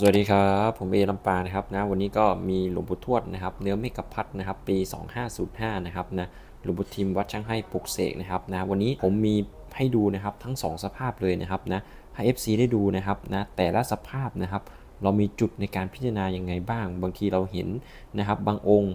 สวัสดีครับ ผมเอลำปานะครับนะวันนี้ก็มีหลวงปู่ทวดนะครับ เนื้อเมกะพัดนะครับ ปี 2505 นะครับนะหลวงปู่ทิมวัดช่างให้ปลุกเสกนะครับนะวันนี้ผมมีให้ดูนะครับทั้ง 2 สภาพเลยนะครับนะให้ FC ได้ดูนะครับนะแต่ละสภาพนะครับ เรามีจุดในการพิจารณาอยังไงบ้าง บางทีเราเห็นนะครับบางองค์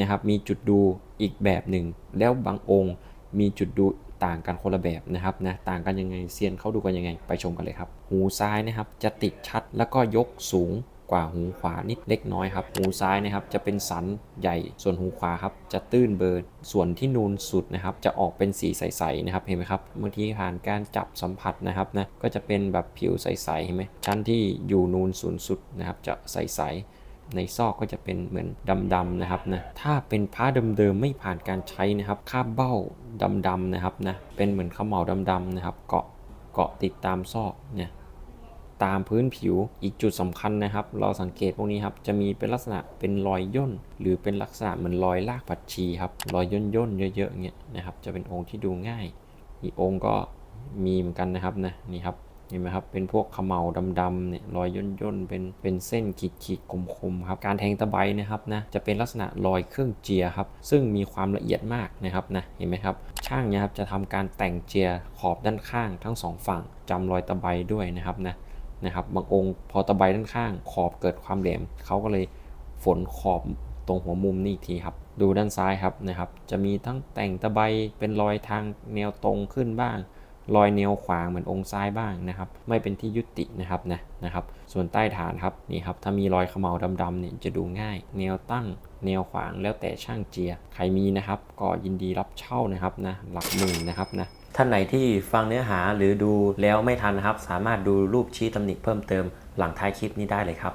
นะครับมีจุดดูอีกแบบหนึ่ง แล้วบางองค์มีจุดดู ต่างกันคนละแบบนะครับนะต่างกันยังไงเซียนเขาดูกันยังไง ไปชมกันเลยครับ หูซ้ายนะครับจะติดชัดแล้วก็ยกสูงกว่าหูขวานิดเล็กน้อยครับ หูซ้ายนะครับจะเป็นสันใหญ่ ส่วนหูขวาครับจะตื้นเบิร์ส่วนที่นูนสุดนะครับจะออกเป็นสีใสๆนะครับเห็นไหมครับบางทีผ่านการจับสัมผัสนะครับนะก็จะเป็นแบบผิวใสๆเห็นไหมชั้นที่อยู่นูนศูนสุดนะครับจะใสๆ ในซอกก็จะเป็นเหมือนดำๆนะครับนะถ้าเป็นผ้าเดิมๆไม่ผ่านการใช้นะครับคาบเบ้าดำๆนะครับนะเป็นเหมือนขมเหลาดำๆนะครับเกาะเกาะติดตามซอกเนี่ยตามพื้นผิวอีกจุดสำคัญนะครับ เราสังเกตพวกนี้ครับจะมีเป็นลักษณะเป็นรอยย่น หรือเป็นลักษณะเหมือนรอยลากผัดชีครับรอยย่นย่นเยอะๆเงี้ยนะครับจะเป็นองค์ที่ดูง่ายอีกองค์ก็มีเหมือนกันนะครับนะนี่ครับ เห็นไหมครับ เป็นพวกเขมเหลาดำๆเนี่ยรอยย่นย่นๆเป็นเป็นเส้นขีดขีดๆคมๆครับ การแทงตะไบนะครับนะจะเป็นลักษณะรอยเครื่องเจียครับ ซึ่งมีความละเอียดมากนะครับนะเห็นไหมครับ ช่างเนี่ยครับจะทำการแต่งเจียขอบด้านข้างทั้งสองฝั่งจำรอยตะไบด้วยนะครับนะนะครับบางองค์พอตะไบด้านข้าง ขอบเกิดความแหลมเขาก็เลยฝนขอบตรงหัวมุมนี่อีกทีครับ ดูด้านซ้ายครับนะครับ จะมีทั้งแต่งตะไบเป็นรอยทางแนวตรงขึ้นบ้าง รอยแนวขวางเหมือนองค์ซ้ายบ้างนะครับ ไม่เป็นที่ยุตินะครับนะนะครับ ส่วนใต้ฐานครับนี่ครับถ้ามีรอยเขมเหลาดำๆเนี่ยจะดูง่าย แนวตั้ง แนวขวางแล้วแต่ช่างเจีย ใครมีนะครับ ก็ยินดีรับเช่านะครับนะหลักหมื่นนะครับนะท่านไหนที่ฟังเนื้อหาหรือดูแล้วไม่ทันนะครับ สามารถดูรูปชี้ตำหนิเพิ่มเติมหลังท้ายคลิปนี้ได้เลยครับ